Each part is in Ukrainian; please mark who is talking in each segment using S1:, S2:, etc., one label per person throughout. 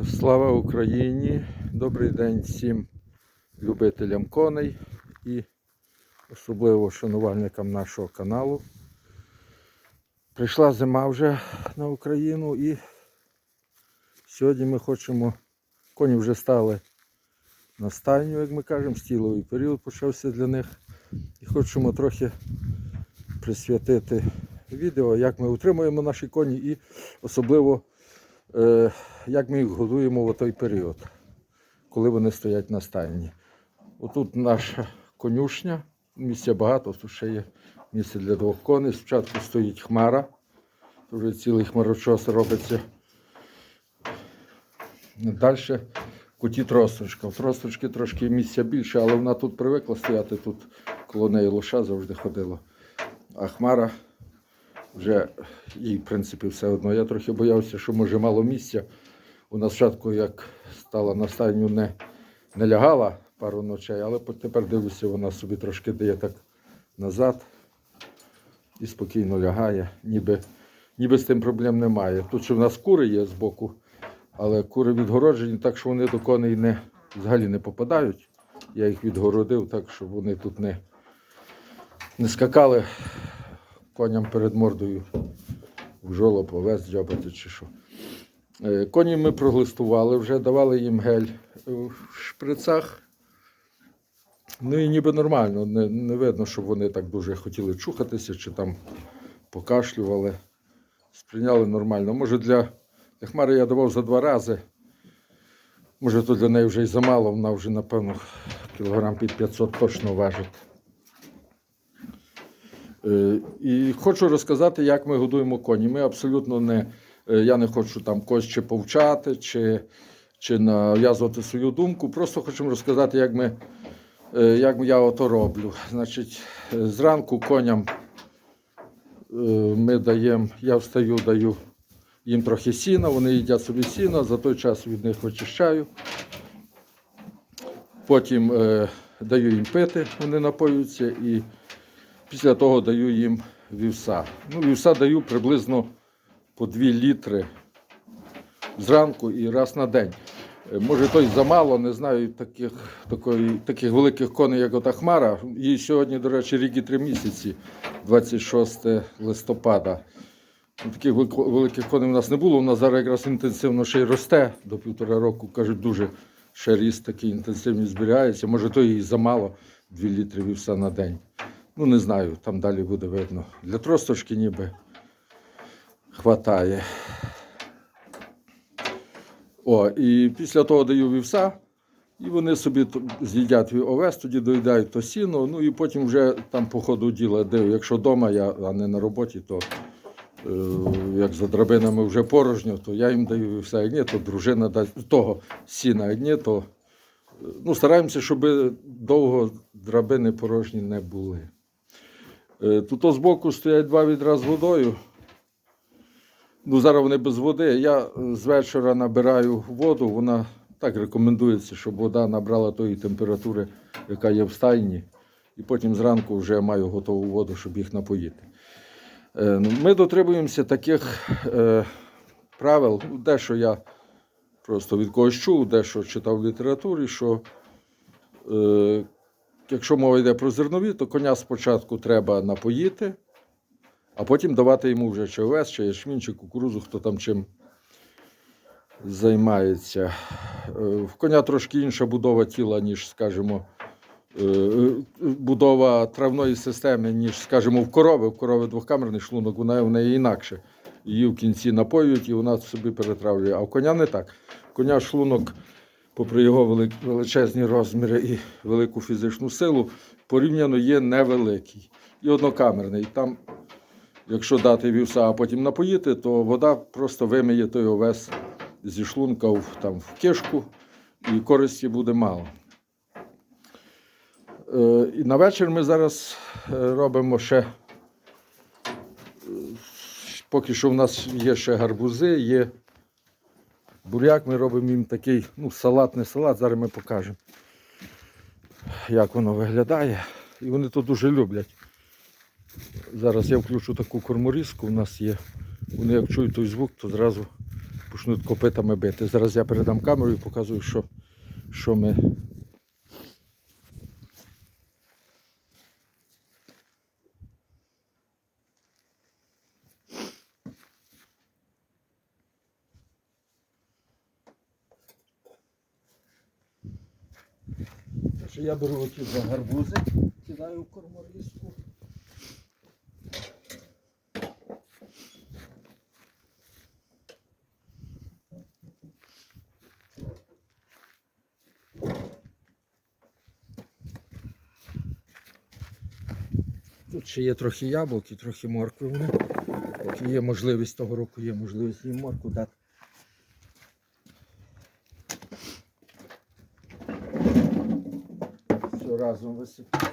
S1: Слава Україні! Добрий день всім любителям коней і особливо шанувальникам нашого каналу. Прийшла зима вже на Україну і сьогодні ми хочемо, коні вже стали на стайню, як ми кажемо, стіловий період почався для них. І хочемо трохи присвятити відео, як ми утримуємо наші коні і особливо як ми їх годуємо в той період, коли вони стоять на стайні. Отут наша конюшня, місця багато, тут ще є місце для двох коней. Спочатку стоїть хмара, вже цілий хмарочос робиться. Далі куті тросточка. В тросточки трошки місця більше, але вона тут привикла стояти, тут коло неї лоша завжди ходила. А хмара вже їй, в принципі, все одно. Я трохи боявся, що може мало місця. Вона спочатку, як стала на стайню, не, не лягала пару ночей, але тепер дивлюся, вона собі трошки дає так назад і спокійно лягає, ніби, ніби з тим проблем немає. Тут ще в нас кури є збоку, але кури відгороджені, так що вони до коней не, взагалі не попадають. Я їх відгородив так, щоб вони тут не, не скакали коням перед мордою в жолоб, овес дзьобати чи що. Е, Коні ми проглистували вже, давали їм гель в шприцах. Ну і ніби нормально, не, не видно, щоб вони так дуже хотіли чухатися чи там покашлювали. Сприйняли нормально. Може для, для хмари я давав за два рази. Може, то для неї вже й замало, вона вже, напевно, кілограм під 500 точно важить. Е, І хочу розказати, як ми годуємо коні. Ми абсолютно не, е, я не хочу там когось чи повчати, чи, чи нав'язувати свою думку. Просто хочемо розказати, як, ми, е, як я ото роблю. Значить, зранку коням ми даємо, я встаю, даю їм трохи сіна, вони їдять собі сіна, за той час від них вичищаю. Потім е, даю їм пити, вони напоюються і після того даю їм вівса. Ну, вівса даю приблизно по 2 літри зранку і раз на день. Е, Може, той замало, не знаю таких, такої, таких великих коней, як ота хмара. Їй сьогодні, до речі, рік і три місяці, 26 листопада. Ну, Таких великих коней у нас не було. Вона зараз якраз інтенсивно ще й росте до півтора року. Кажуть, дуже ще ріст такий інтенсивний зберігається. Може, то їй замало 2 літри вівса на день. Ну, не знаю, там далі буде видно. Для тросточки ніби хватає. О, і після того даю вівса, і вони собі з'їдять овес, тоді доїдають то сіно, ну і потім вже там по ходу діла див. Якщо вдома я, а не на роботі, то е, як за драбинами вже порожньо, то я їм даю вівса, як ні, то дружина дасть того сіна, як ні, то е, ну, стараємося, щоб довго драбини порожні не були. Е, Тут збоку стоять два відра з водою. Ну, зараз вони без води. Я е, з вечора набираю воду, вона так рекомендується, щоб вода набрала тої температури, яка є в стайні. І потім зранку вже маю готову воду, щоб їх напоїти. Е, ну, Ми дотримуємося таких правил, дещо я просто від когось чув, дещо читав в літературі, що якщо мова йде про зернові, то коня спочатку треба напоїти, а потім давати йому вже чи овес, чи ячмінь, чи кукурузу, хто там чим займається. Е, В коня трошки інша будова тіла, ніж, скажімо, е, будова травної системи, ніж, скажімо, в корови. В корови двохкамерний шлунок, вона в неї інакше. Її в кінці напоюють і вона собі перетравлює. А в коня не так. Коня шлунок, попри його величезні розміри і велику фізичну силу, порівняно є невеликий і однокамерний. Там, якщо дати вівса, а потім напоїти, то вода просто вимиє той овес зі шлунка в, там, в кишку, і користі буде мало. Е, і на вечір ми зараз е, робимо ще. е, Поки що в нас є ще гарбузи, є буряк, ми робимо їм такий ну, салат, не салат, зараз ми покажемо, як воно виглядає. І вони то дуже люблять. Зараз я включу таку корморізку, у нас є. Вони як чують той звук, то зразу почнуть копитами бити. Зараз я передам камеру і показую, що, що ми. Тож я беру оті два гарбузи, кидаю в корморізку. Тут ще є трохи яблук і трохи моркви. Поки є можливість того року, є можливість їм морку дати. Все разом висипаю.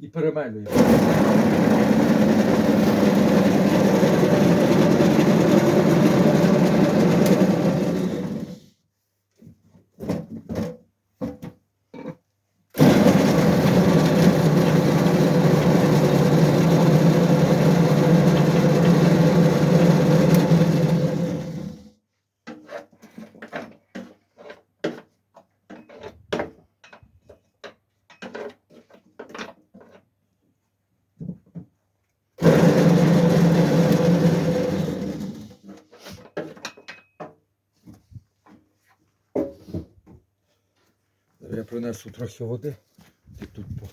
S1: І перемелюю. Я принесу трохи води і тут по.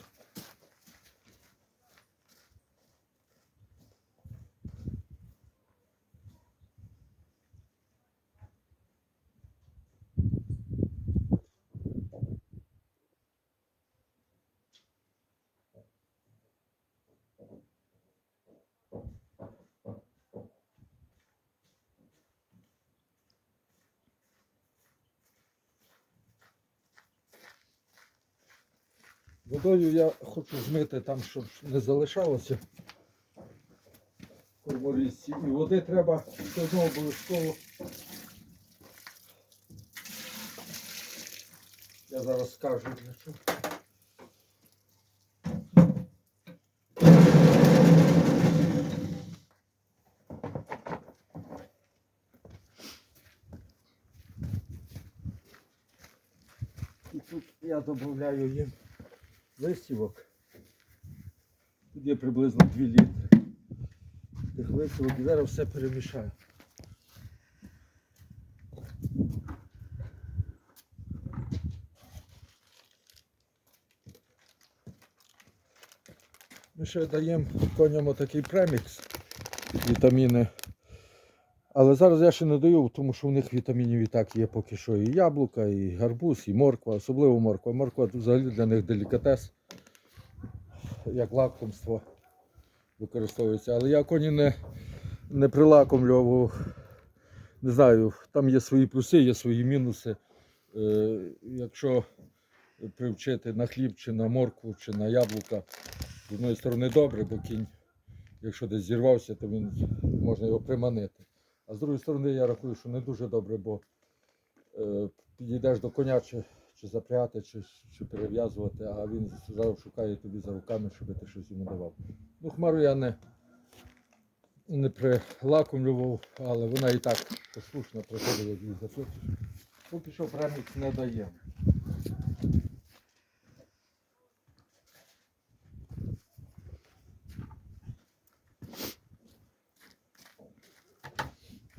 S1: Водою я хочу змити там, щоб не залишалося в. І води треба все одно обов'язково. Я зараз скажу для чого. І тут я додаю їм висівок. Тут є приблизно 2 літри. Тих висівок і зараз все перемішаю. Ми ще даємо коням такий премікс вітаміни. Але зараз я ще не даю, тому що у них вітамінів і так є поки що і яблука, і гарбуз, і морква, особливо морква. Морква взагалі для них делікатес, як лакомство використовується. Але я коні не, не прилакомлював. Не знаю, там є свої плюси, є свої мінуси. Е, якщо привчити на хліб, чи на моркву, чи на яблука, з одної сторони добре, бо кінь, якщо десь зірвався, то він можна його приманити. А з другої сторони, я рахую, що не дуже добре, бо е, підійдеш до коня чи, чи запрягати, чи, чи перев'язувати, а він зараз шукає тобі за руками, щоб ти щось йому давав. Ну, хмару я не, не прилакомлював, але вона і так послушно приходила як їй захочеш. Премікс не дає.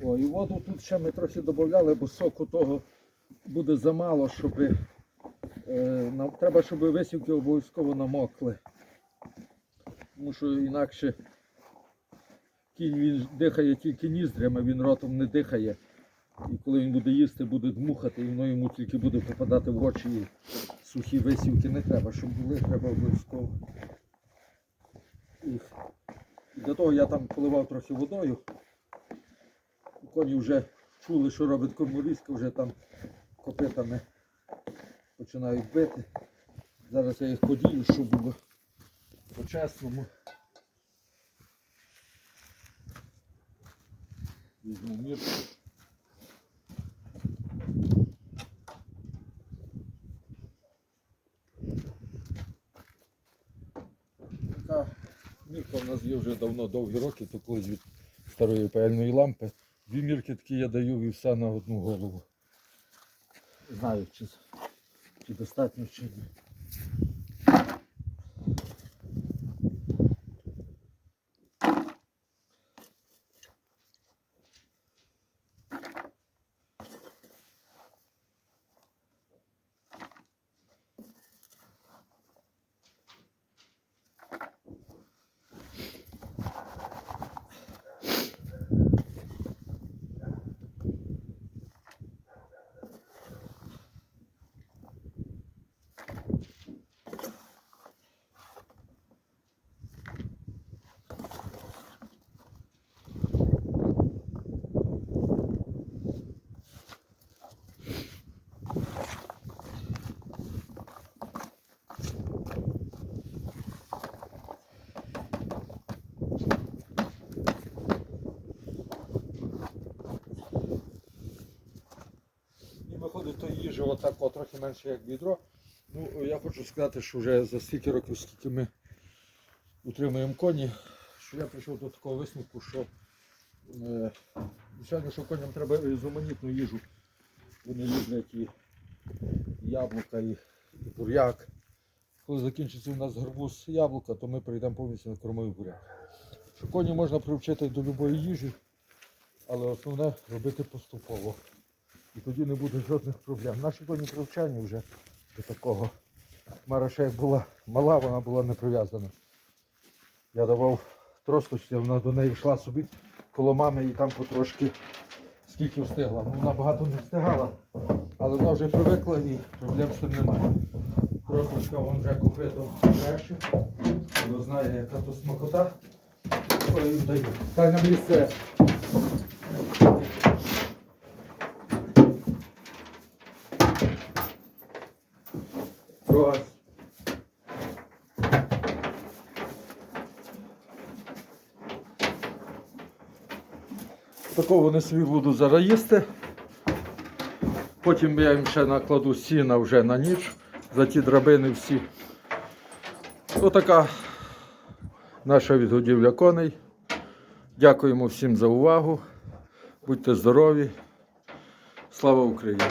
S1: О, і воду тут ще ми трохи додавали, бо соку того буде замало, щоб е, нам треба, щоб висівки обов'язково намокли. Тому що інакше кінь він дихає тільки ніздрями, він ротом не дихає. І коли він буде їсти, буде дмухати, і воно йому тільки буде попадати в очі. І сухі висівки не треба, щоб були, треба обов'язково. їх. І Для того я там поливав трохи водою. Коні вже чули, що робить корморізка, вже там копитами починають бити. Зараз я їх подію, щоб було по-чесному. Візьму мірку. Мірка у нас є вже давно, довгі роки, то колись від старої паяльної лампи. Дві мірки такі я даю і все на одну голову. Знаю, чи, чи достатньо, чи ні. І виходить то їжа отак от, трохи менше як відро. Ну, я хочу сказати, що вже за стільки років, скільки ми утримуємо коні, що я прийшов до такого висновку, що е, звичайно, що коням треба різноманітну їжу. Вони люблять і яблука, і, і буряк. Коли закінчиться у нас гарбуз яблука, то ми перейдемо повністю на кормовий буряк. Що коні можна привчити до будь-якої їжі, але основне робити поступово. І тоді не буде жодних проблем. Наші коні привчані вже до такого. Мара ще як була мала, вона була не прив'язана. Я давав тросточці, вона до неї йшла собі коло мами і там потрошки скільки встигла. Ну, вона багато не встигала, але вона вже привикла і проблем з тим немає. Тросточка вон вже купито перше, вона знає, яка то смакота. Ой, їм на місце. Такого вони собі буду зараз їсти. Потім я їм ще накладу сіна вже на ніч за ті драбини всі. Отака наша відгодівля коней. Дякуємо всім за увагу. Будьте здорові. Слава Україні!